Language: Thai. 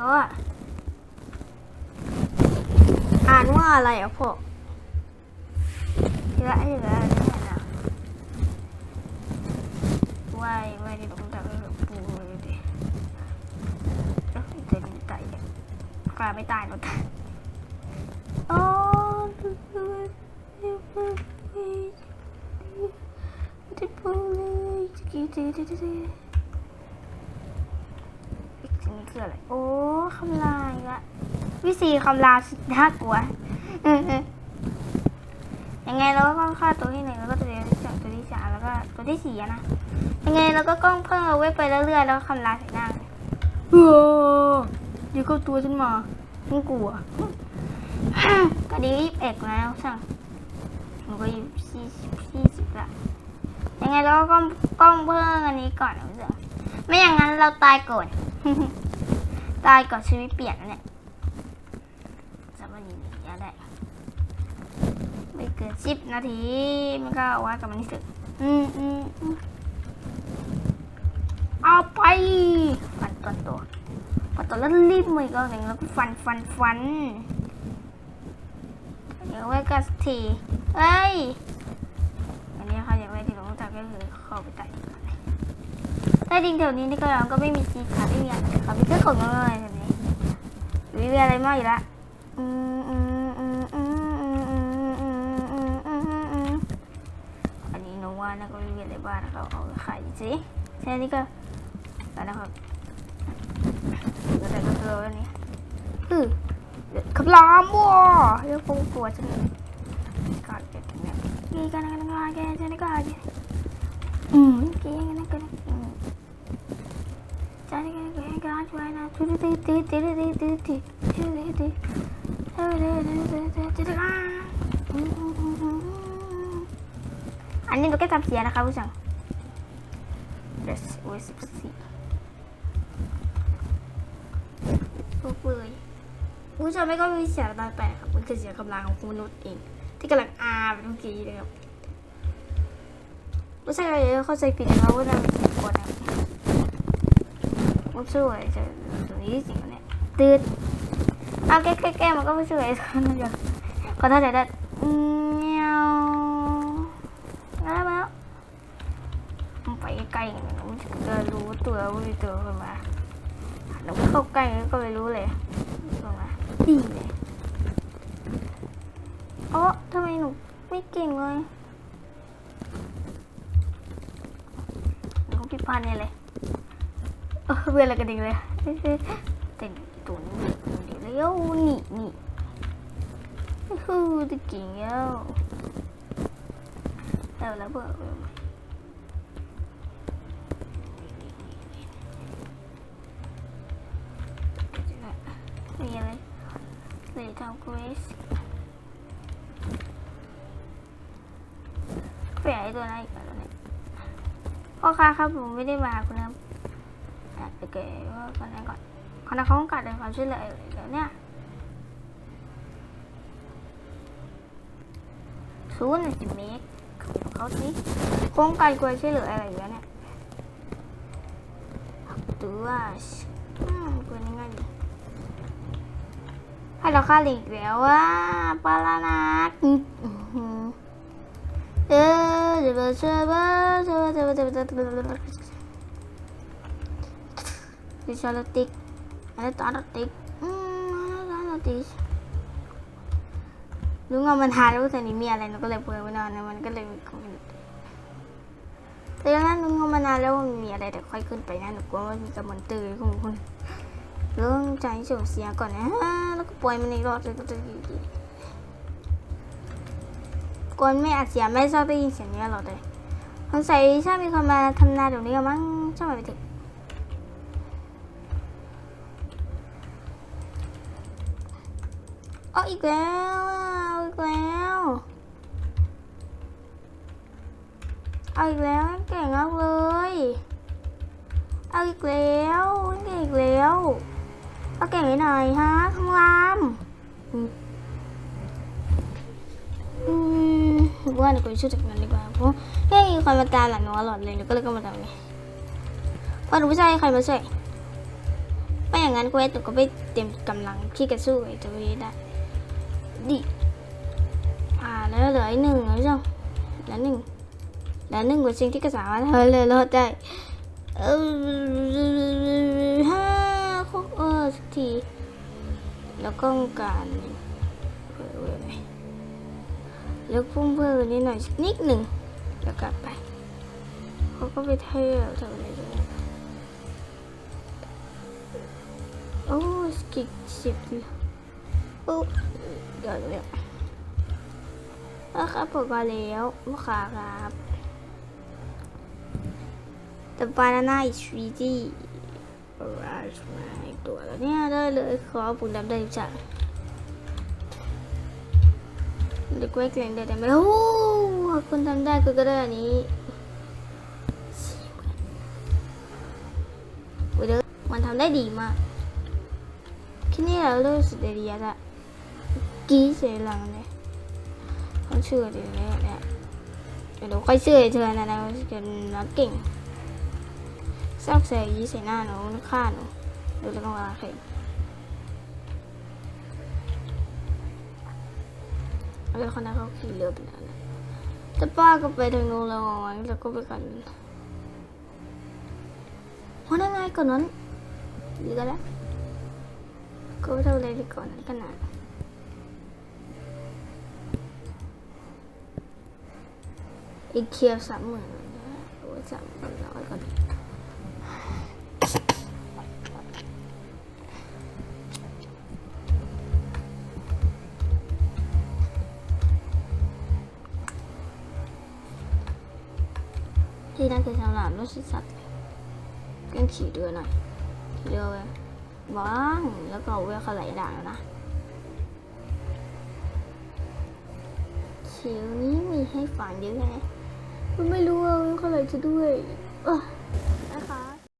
แล้วอะอ่านว่าอะไรอะพ่อทีละทีละทีละนะว่ายว่ายที่ตรงจากปูเลยดิเอ้ยจอดินไก่เนี่ยกลายไม่ตายหรอกโอ้ที่ปูเลยจีจีจีจี อีกทีนี้คืออะไร โอ้คำลายละวิธีคำลาสุดน่ากลัวเออเออยังไงเราก็ต้องฆ่าตัวที่หนึ่งแล้วก็ตัวที่สองตัวที่สามแล้วก็ตัวที่สี่อะนะยังไงเราก็ต้องเพิ่มเอาไว้ไปเรื่อยๆแล้วก็คำลาใส่หน้าเลยเออเดี๋ยวก็ตัวฉันมาฉันกลัวก็ดียี่สิบเอ็ดแล้วสั่งหนูก็ยี่สิบยี่สิบละยังไงเราก็ต้องเพิ่มอันนี้ก่อนนะเพื่อนไม่อย่างนั้นเราตายก่อน ตายก่อนชีวิตเปลี่ยนเนี่ยจะมายิงยาได้ ไม่เกินสิบนาทีมันก็เอากับมันนี่สึกอืมอืมอืมเอาไปฟันตัวตัวฟันตัวแล้วรีบมือก็หนึ่งแล้วก็ฟันฟันฟันเดี๋ยวไว้กันทีเอ้ยอันนี้เขาอยากไว้ที่หลวงตาก็คือเข้าไปใต้ดินใต้ดินแถวนี้นี่ก็เราก็ไม่มีซีขาไม่มีอะไร เราไปซื้อของกันเลยแบบนี้วิวอะไรมาอีกละอันนี้โนว่านะก็รีเวียนในบ้างนะครับเอาขายสิแค่นี้ก็แล้วนะครับแล้วแต่ก็เจอแล้วนี่ฮึคำรามวัวเรื่องคงกลัวฉันการเก็บเงินยกี่กันกันกันแกใช่ไหมก็อืมเกี่กันกันกัน มฉันก็กันกันช่วยนะทุกทีทีทีทีทีทีทีทีทีอันนี้เราแค่ทำเสียนะคะผู้ชมเดสโอสิบสี่พวกเบยผู้ชมไม่ก็มีเสียงตอนแปลกครับมันคือเสียงกำลังของมนุษย์เองที่กำลังอาไปทุกทีเลยครับไม่ใช่อะไรเข้าใจผิดนะครับว่าเราเป็นเสียงคนนะมั นช่วยจะตรงนี้จริงเนี่ยตืดเอาแก้แก้แก้มันก็ไม่ช่วยสักนิดเดียวขอโทษแต่ได้เงี้ยวมาแล้วมาแล้วมันไปใกล้ๆมันจะรู้ตัวว่ามีตัวขึ้นมาหนูเข้าใกล้ก็ไม่รู้เลยลงมาดีเลยเอ๋อทำไมหนูไม่เก่งเลยหนูพิดพลาดเนี่ยเลย เออเบื่ออะไรกันดีเลยแต่งตัวนี้เดี๋ยวแล้วนี่นี่ฮู้ตะเกียบแล้วแล้วเบื่อเบื่อมีอะไรเลยทำเควสเปลี่ยนไอตัวนั้นอีกแล้วเนี่ยพ่อค้าครับผมไม่ได้มาคุณนะครับ อะโอเคว่าคนนั้นก่อนคนนั้นเขาต้องการความช่วยเหลืออะไรกันเนี่ยศูนย์สิเมตรของเขาสิโครงการกลัวช่วยเหลืออะไรอยู่เนี่ยตัวอืมกลัวยังไงดีให้เราฆ่าลิงอีกแล้วว่าปาลานักอืมอื้อหือเออเดี๋ยวเชื่อว่าเชื่อว่าเชื่อว่าเชื่อว่า เชื่อว่าดิฉันติกอะไรตอนติกอืมอะไรติกลุงามันหาแล้แต่นี่มีอะไรหนูก็เลยเปิดไว้นอนนะมันก็เลยคอมเมนต์แต่ยังนั้นลุงเอามานานแล้วมันมีอะไรแต่ค่อยขึ้นไปนะหนูกลัวว่ามันจะมันตื่นของคุณเรื่องใจส่งเสียก่อนนะแล้วก็ปล่อยมันในรอดเลยก็จะดีกวนไม่อัดเสียงไม่ชอบได้ยินเสียงนี้หรอกเลยสงสัยชอบมีคนมาทำนาตรงนี้กันมั้งชอบไปถึง เอาอีกแล้วเอาอีกแล้ว เอาอีกแล้วเก่งมากเลย เอาอีกแล้วเก่งอีกแล้วเอาเก่งหน่อยฮะข้างล่างอืมอืมว่าหนูก็ช่วยจากนั้นดีกว่าเพราะแค่มีคนมาตามหลังหนูตลอดเลยหนูก็เลยก็มาทำไงว่าหนูไม่ใช่ใครมาช่วยไม่อย่างงนั้นเควสหนูก็ไม่เต็มกำลังที่จะสู้ไอ้ตัวนี้ได้ ดิอ่าแล้วเหลืออีกหนึ่งแล้วจ้ะเหลือหนึ่งเหลือหนึ่งกว่าสิ่งที่กระสามารถเธอเลยรอดได้เออห้าหกเออสักทีแล้วก็การเพิ่มไว้แล้วพุ่มเพิ่มนิดหน่อยสักนิดหนึ่งแล้วกลับไปเขาก็ไปเที่ยวทำอะไรด้วยโอ้สกิกสิบโอ้ เดี๋ยวเดี๋ยวนะครับผมมาแล้วลูกค้าครับแต่บานาน่าอีกชีจี้ราชมาตัวแล้วเนี่ยได้เลยขอปุ่มดำได้จ้ะเด็กเวกเลนได้ไหมโอ้คุณทำได้คุณก็ได้อันนี้ว้ยเด้อมันทำได้ดีมากแค่นี้เราเลิกสุดเดียละ กี้เสียหลังเลยเขาเชื่อดีเลยเนี่ยเดี๋ยวค่อยเชื่อเธอนะนะจนนักเก่งซอกใส่ยีใส่หน้าหนูนึกฆ่าหนูดูแล้วก็ว่าใครแล้วคนนั้นเขาขี่เรือไปแล้วนะแต่ป้าก็ไปทางโน้นแล้วงั้นเราก็ไปกันเพราะนั่นไงก่อนนั้นดีกันแล้วก็ไม่เท่าไรดีก่อนนั้นกันนะ อีกเคียวสามหมื่นโอ้ยสามหมื่นร้อยก่อนที่นั่นคือสำหรับรถสัตว์เล่นขี่เรือหน่อยเรือไปบ้างแล้วก็เวลเขาไหลด่างแล้วนะเขียวนี้มีให้ฝันเยอะไงมัน ไม่รู้ว่าเวลเขาไรจะด้วยว่ะ